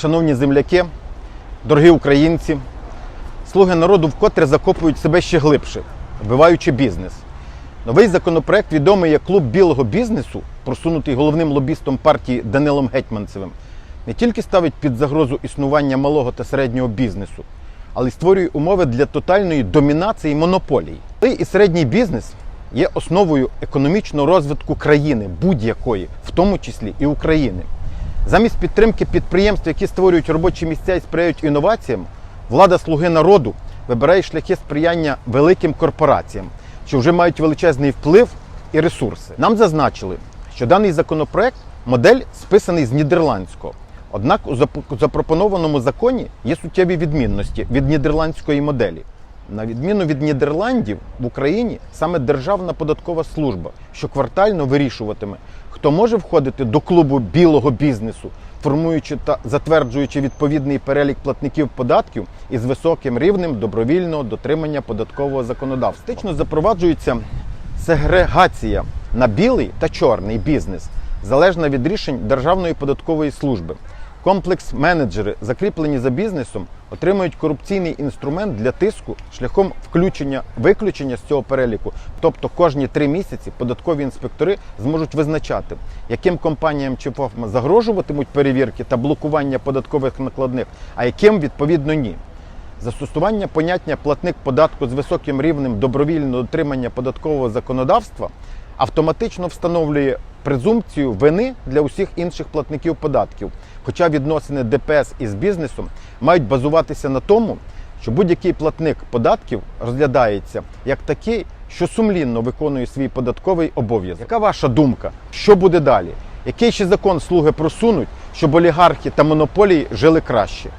Шановні земляки, дорогі українці, слуги народу вкотре закопують себе ще глибше, вбиваючи бізнес. Новий законопроект, відомий як клуб білого бізнесу, просунутий головним лобістом партії Данилом Гетьманцевим, не тільки ставить під загрозу існування малого та середнього бізнесу, але й створює умови для тотальної домінації монополій. Малий і середній бізнес є основою економічного розвитку країни будь-якої, в тому числі і України. Замість підтримки підприємств, які створюють робочі місця і сприяють інноваціям, влада слуги народу вибирає шляхи сприяння великим корпораціям, що вже мають величезний вплив і ресурси. Нам зазначили, що даний законопроект модель списаний з нідерландського. Однак у запропонованому законі є суттєві відмінності від нідерландської моделі. На відміну від Нідерландів в Україні саме Державна податкова служба щоквартально вирішуватиме, хто може входити до клубу білого бізнесу, формуючи та затверджуючи відповідний перелік платників податків із високим рівнем добровільного дотримання податкового законодавства. Фактично запроваджується сегрегація на білий та чорний бізнес, залежна від рішень Державної податкової служби. Комплекс менеджери, закріплені за бізнесом, отримують корупційний інструмент для тиску шляхом включення виключення з цього переліку. Тобто кожні три місяці податкові інспектори зможуть визначати, яким компаніям чи ФОФМ загрожуватимуть перевірки та блокування податкових накладних, а яким відповідно ні. Застосування поняття платник податку з високим рівнем добровільного дотримання податкового законодавства автоматично встановлює презумпцію вини для усіх інших платників податків. Хоча відносини ДПС із бізнесом мають базуватися на тому, що будь-який платник податків розглядається як такий, що сумлінно виконує свій податковий обов'язок. Яка ваша думка? Що буде далі? Який ще закон слуги просунуть, щоб олігархи та монополії жили краще?